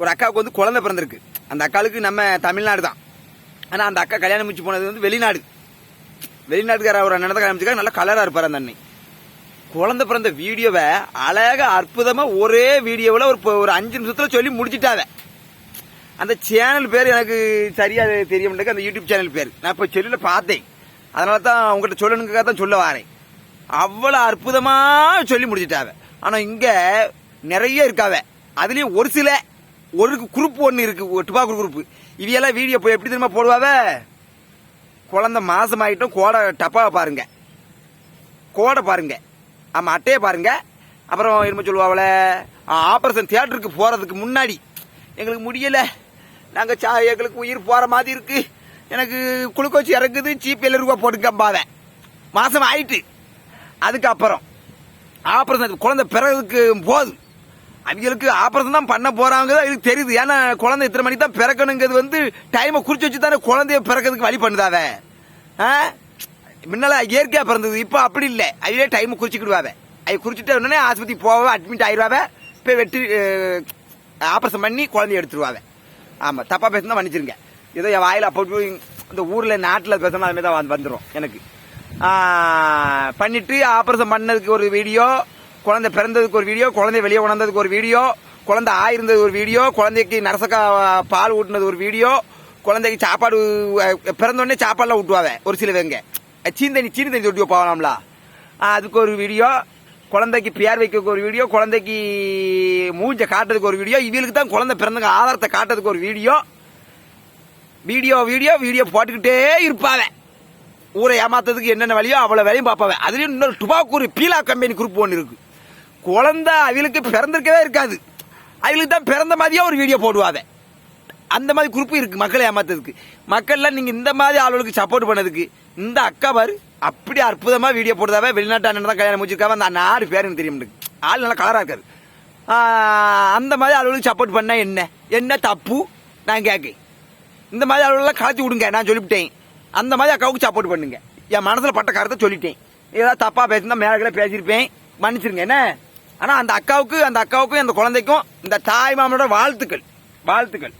ஒரு அக்காவுக்கு வந்து குழந்தை பிறந்திருக்கு. அந்த அக்காளுக்கு நம்ம தமிழ்நாடு தான். ஆனால் அந்த அக்கா கல்யாணம் முடிச்சு போனது வந்து வெளிநாடு. வெளிநாட்டுக்கார ஒரு அண்ணன் கல்யாணம் முடிச்சிருக்காரு, நல்லா கலராக இருப்பார் அந்த அண்ணன் குழந்தை பிறந்த வீடியோவை அழகா அற்புதமாக ஒரே வீடியோவில் ஒரு ஒரு அஞ்சு நிமிஷத்தில் சொல்லி முடிச்சிட்டாவ. அந்த சேனல் பேர் எனக்கு சரியாக தெரிய மாட்டேங்குது. அந்த யூடியூப் சேனல் பேர். நான் இப்போ செல்லில் பார்த்தேன். அதனால தான் உங்கள்கிட்ட சொல்லணுங்கிறத தான் சொல்ல வரேன். அவ்வளோ அற்புதமாக சொல்லி முடிச்சிட்டாவ. ஆனால் இங்கே நிறைய இருக்காவ. அதுலேயும் ஒரு சில ஒரு குரூப் ஒன்று இருக்கு டுபாக்கு குரூப் இவையெல்லாம் வீடியோ போய் எப்படி தெரியுமா போடுவாவ? குழந்தை மாசம் ஆகிட்டோம் கோடை டப்பாவை பாருங்க. கோடை பாருங்க. ஆமாம் அட்டையை பாருங்க. அப்புறம் என்ன சொல்லுவாங்கள ஆப்ரேஷன் தியேட்டருக்கு போகிறதுக்கு முன்னாடி எங்களுக்கு முடியலை. நாங்கள் சா- எங்களுக்கு உயிர் போகிற மாதிரி இருக்கு. எனக்கு குளுக்கோச்சு இறக்குது சீப் ஏழு ரூபா போட்டுக்கம்பாவ மாதம் ஆயிட்டு அதுக்கப்புறம் ஆப்ரேஷன் குழந்தை பிறகுக்கு போதும் அவங்களுக்கு ஆபரேஷன் தான் பண்ண போறாங்க இதுக்கு தெரியுது. ஏன்னா குழந்தை இத்தனை மணிக்கு தான் பிறக்கணுங்கிறது வந்து டைமை குறிச்சு வச்சு தானே குழந்தைய பிறக்கிறதுக்கு வழி பண்ணுதாவ முன்னால இயற்கையா பிறந்தது. இப்போ அப்படி இல்லை. அதுவே டைம் குறிச்சுக்கிடுவாவ அது குறிச்சிட்டு உடனே ஆஸ்பத்திரி போவ அட்மிட் ஆயிடுவாவ போய் வெட்டி ஆபரேஷன் பண்ணி குழந்தைய எடுத்துருவாவே ஆமாம் தப்பாக பேசுனா மன்னிச்சிருங்க. ஏதோ என் வாயில் அப்போ இந்த ஊரில் நாட்டில் பேசணும் அதுமாரி தான் வந்துடும் எனக்கு. பண்ணிட்டு ஆப்ரேஷன் பண்ணதுக்கு ஒரு வீடியோ குழந்தை பிறந்ததுக்கு ஒரு வீடியோ குழந்தை வெளியே உணர்ந்ததுக்கு ஒரு வீடியோ குழந்தை ஆயிருந்தது ஒரு வீடியோ குழந்தைக்கு நரசக்கா பால் ஊட்டினது ஒரு வீடியோ குழந்தைக்கு சாப்பாடு பிறந்தோடனே சாப்பாடுலாம் ஊட்டுவாங்க ஒரு சிலவங்க சீனி தண்ணி சீனி தண்ணி தொட்டி போகலாம்ல? அதுக்கு ஒரு வீடியோ குழந்தைக்கு பேர் வைக்க ஒரு வீடியோ குழந்தைக்கு மூஞ்ச காட்டுறதுக்கு ஒரு வீடியோ இவங்களுக்கு தான் குழந்தை பிறந்தங்க ஆதாரத்தை காட்டுறதுக்கு ஒரு வீடியோ. வீடியோ வீடியோ வீடியோ போட்டுக்கிட்டே இருப்பாவே ஊரை ஏமாத்துறதுக்கு என்னென்ன வழியோ அவ்வளோ வேலையும் பார்ப்பாவே அதுலேயும் இன்னொரு டுபாக்கூர் பீலா கம்பெனி குரூப் ஒன்று இருக்குது குழந்தை அவளுக்கு பிறந்திருக்கவே இருக்காது. அவளுக்கு தான் பிறந்த மாதிரியே ஒரு வீடியோ போடுவாத அந்த மாதிரி குறிப்பு இருக்கு மக்களை ஏமாத்துறதுக்கு. மக்கள்லாம் நீங்க இந்த மாதிரி ஆளுகளுக்கு சப்போர்ட் பண்ணதுக்கு இந்த அக்கா பாரு அப்படி அற்புதமா வீடியோ போடுறதாவே வெளிநாட்டு அண்ணன் தான் கல்யாணம் முடிச்சிருக்காவ அந்த நாலு பேர் எனக்கு தெரியும். எனக்கு. ஆள் நல்லா கலராக இருக்காரு. அந்த மாதிரி ஆளுகளுக்கு சப்போர்ட் பண்ணா என்ன? என்ன தப்பு? நான் கேட்கேன் இந்த மாதிரி ஆளுகளெல்லாம் கலத்தி விடுங்க நான் சொல்லிவிட்டேன். அந்த மாதிரி அக்காவுக்கு சப்போர்ட் பண்ணுங்க. என் மனசில் பட்ட கருத்தை சொல்லிட்டேன். ஏதாவது தப்பாக பேசினா மேலே பேசியிருப்பேன். மன்னிச்சிருங்க என்ன? ஆனால் அந்த அக்காவுக்கு அந்த அக்காவுக்கும் அந்த குழந்தைக்கும் இந்த தாய் மாமனோட வாழ்த்துக்கள். வாழ்த்துக்கள்.